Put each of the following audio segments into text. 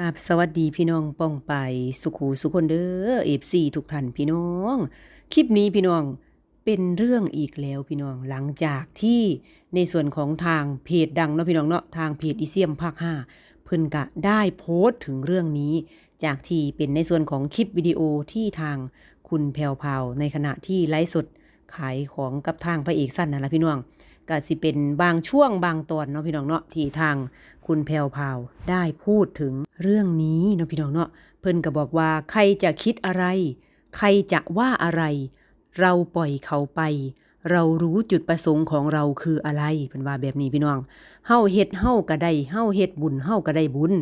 กับสวัสดีพี่น้องป้องไปสุขูสุคนเด้อเอฟซีทุกท่านพี่น้อง คลิปนี้พี่น้องเป็นเรื่องอีกแล้วพี่น้องหลังจากที่ในส่วนของทางเพจดังเนาะพี่น้องเนาะทางเพจอีเซียมภาค5เพิ่นกะได้โพสต์ถึงเรื่องนี้ จากที่เป็นในส่วนของคลิปวิดีโอที่ทางคุณแพวพาวในขณะที่ไลฟ์สดขายของกับทางพระเอกสั้นนั่นแหละพี่น้องก็สิเป็นบางช่วงบางตอนเนาะพี่น้องเนาะที่ทาง คุณแพวพาวได้พูดถึงเรื่องนี้เนาะพี่น้องเนาะเพิ่นก็บอกว่าใครจะคิดอะไร ใครจะว่าอะไร เราปล่อยเขาไป เรารู้จุดประสงค์ของเราคืออะไรเพิ่นว่าแบบนี้พี่น้องเฮาเฮ็ดเฮาก็ได้เฮาเฮ็ดบุญเฮาก็ได้บุญ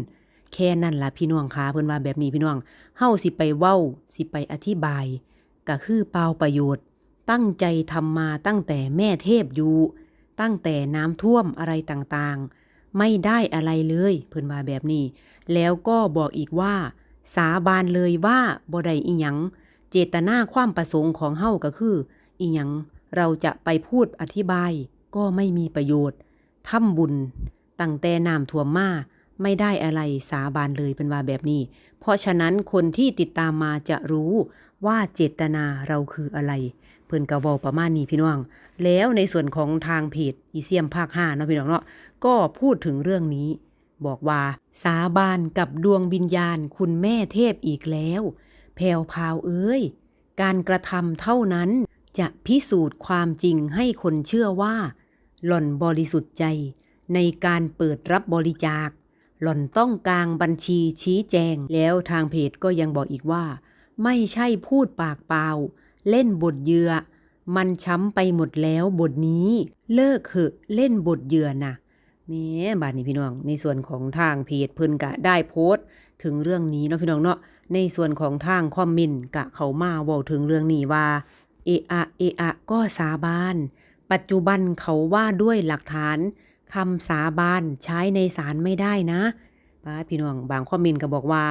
แค่นั้นล่ะพี่น้องค่ะเพิ่นว่าแบบนี้พี่น้องเฮาสิไปเว้า สิไปอธิบายก็คือเปล่าประโยชน์ ตั้งใจทำมาตั้งแต่แม่เทพอยู่ ตั้งแต่น้ำท่วมอะไรต่างๆ ไม่ได้อะไรเลยเพิ่นว่าแบบนี้ แล้วก็บอกอีกว่า สาบานเลยว่าบ่ได้อีหยัง เจตนาความประสงค์ของเฮาก็คือ อีหยังเราจะไปพูดอธิบาย ก็ไม่มีประโยชน์ทำบุญตั้งแต่น้ำท่วมมาไม่ได้อะไรสาบานเลยเป็นว่าแบบนี้ เพราะฉะนั้นคนที่ติดตามมาจะรู้ ว่าเจตนาเราคืออะไร เพิ่นก็เว้าประมาณนี้พี่น้อง แล้วในส่วนของทางเพจอีเซียมภาค5เนาะพี่น้องเนาะก็พูดถึงเรื่องนี้ บอกว่าสาบานกับดวงวิญญาณคุณแม่เทพอีกแล้ว แพวพาวเอ้ย การกระทำเท่านั้นจะพิสูจน์ความจริงให้คนเชื่อว่า หล่อนบริสุทธิ์ใจ ในการเปิดรับบริจาค หล่อนต้องกลางบัญชีชี้แจง แล้วทางเพจก็ยังบอกอีกว่า ไม่ใช่พูดปากเปล่า เล่นบทเยื่อมันช้ำไปหมดแล้วบทนี้ เลิกเหอะเล่นบทเยื่อนะแม่บาดนี้พี่น้องในส่วนของทางเพจเพิ่นกะได้โพสต์ ถึงเรื่องนี้เนาะพี่น้องเนาะในส่วนของทางคอมเมนต์กะเขามาเว้าถึงเรื่องนี้ว่าเอะอะเอะอะก็สาบาน ปัจจุบันเขาว่าด้วยหลักฐานคำสาบานใช้ในศาลไม่ได้นะป้าพี่น้องบางคอมเมนต์ก็บอกว่า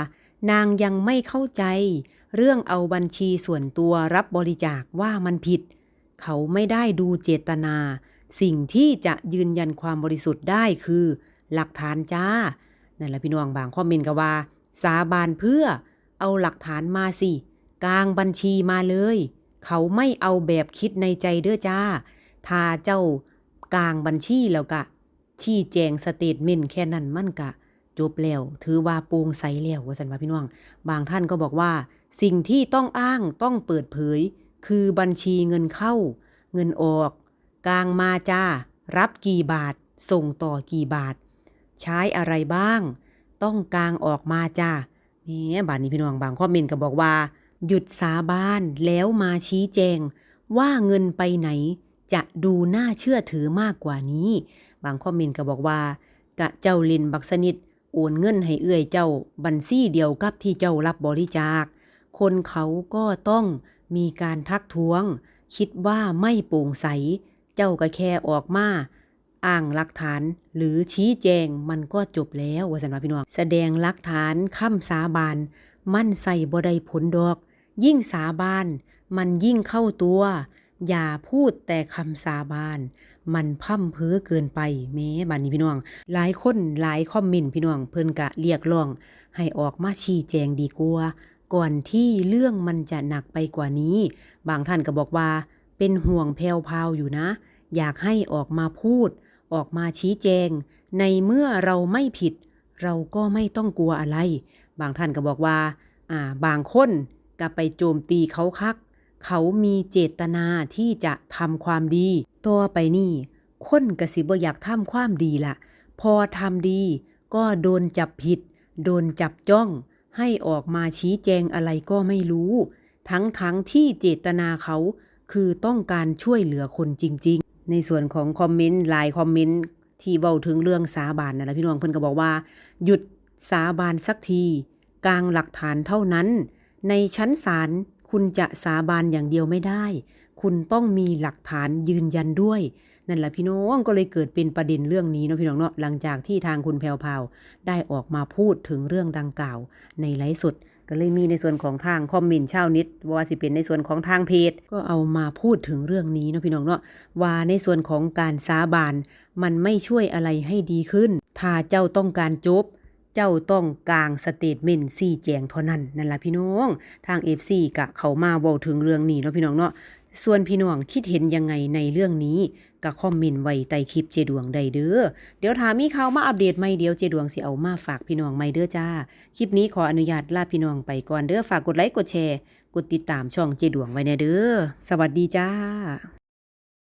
นางยังไม่เข้าใจ เรื่องเอาบัญชีส่วนตัวรับบริจาคว่ามันผิด เขาไม่ได้ดูเจตนา สิ่งที่จะยืนยันความบริสุทธิ์ได้คือ หลักฐานจ้า นั่นแหละพี่น้องบางคอมเมนต์ก็ว่า สาบานเพื่อเอาหลักฐานมาสิ กลางบัญชีมาเลย เขาไม่เอาแบบคิดในใจเด้อจ้า ถ้าเจ้ากลางบัญชีแล้วกะ ชี้แจงสเตทเมนต์แค่นั้นมันกะ จบแล้ว ถือว่าโปร่งใสแล้วว่าสันว่าพี่น้อง บางท่านก็บอกว่า สิ่งที่ต้องอ้างต้องเปิดเผย คือบัญชีเงินเข้า เงินออก กลางมาจ้า รับกี่บาท ส่งต่อกี่บาท ใช้อะไรบ้าง ต้องกลางออกมาจ้าเนี่ยบาทนี้พี่น้องบางคอมเมนก็บอกว่า หยุดสาบานแล้วมาชี้แจง ว่าเงินไปไหน จะดูน่าเชื่อถือมากกว่านี้ บางคอมเมนก็บอกว่า กะเจ้าลินบักสนิท โอนเงินให้เอื้อยเจ้าบัญชีเดียวกับที่เจ้ารับบริจาค คนเขาก็ต้องมีการทักท้วง คิดว่าไม่โปร่งใส เจ้าก็แค่ออกมาอ้างหลักฐานหรือชี้แจงมันก็จบแล้วว่าสันว่าพี่น้องแสดงหลักฐานคำสาบานมันใส่บ่ได้ผลดอก ยิ่งสาบานมันยิ่งเข้าตัว อย่าพูดแต่คำสาบาน มันพั่มเพ้อเกินไปแม้บัดนี้พี่น้อง หลายคนหลายคอมเมนต์พี่น้อง เพิ่นกะเรียกร้อง ให้ออกมาชี้แจงดีกว่าก่อนที่เรื่องมันจะหนักไปกว่านี้ บางท่านก็บอกว่า เป็นห่วงแพรวพาวอยู่นะ อยากให้ออกมาพูด ออกมาชี้แจง ในเมื่อเราไม่ผิด เราก็ไม่ต้องกลัวอะไร บางท่านก็บอกว่า อ่า บางคนก็ไปโจมตีเขาคัก เขามีเจตนาที่จะทำความดีต่อไปนี่คนกสิบอยากทำความดีละพอทำดีก็โดนจับผิด โดนจับจ้อง ให้ออกมาชี้แจงอะไรก็ไม่รู้ ทั้งๆที่เจตนาเขาคือต้องการช่วยเหลือคนจริง ๆ ในส่วนของคอมเมนต์หลายคอมเมนต์ที่เว้าถึงเรื่องสาบานนะพี่น้องเพิ่นก็บอกว่า หยุดสาบานสักที กลางหลักฐานเท่านั้น ในชั้นศาล คุณจะสาบานอย่างเดียวไม่ได้ คุณต้องมีหลักฐานยืนยันด้วย นั่นแหละพี่น้องก็เลยเกิดเป็นประเด็นเรื่องนี้เนาะพี่น้องเนาะหลังจากที่ทางคุณแพวพาวได้ออกมาพูดถึงเรื่องดังกล่าวในไลฟ์สดก็เลยมีในส่วนของทางคอมเมนต์ชาวนิดว่าสิเป็นในส่วนของทางเพจก็เอามาพูดถึงเรื่องนี้เนาะพี่น้องเนาะว่าในส่วนของการสาบานมันไม่ช่วยอะไรให้ดีขึ้น ถ้าเจ้าต้องการจบ เจ้าต้องกลางสเตทเมนต์ชี้แจงเท่านั้นนั่นล่ะพี่น้องทาง FC กะเขามาเว้าถึงเรื่องนี้เนาะพี่น้องเนาะส่วนพี่น้องคิดเห็นยังไงในเรื่องนี้ก็คอมเมนต์ไว้ใต้คลิปเจดวงได้เด้อ เดี๋ยวถามมีข่าวมาอัปเดตใหม่เดี๋ยวเจดวงสิเอามาฝากพี่น้องใหม่เด้อจ้า คลิปนี้ขออนุญาตลาพี่น้องไปก่อนเด้อฝากกดไลค์กดแชร์ กดติดตามช่องเจดวงไว้แน่เด้อ สวัสดีจ้า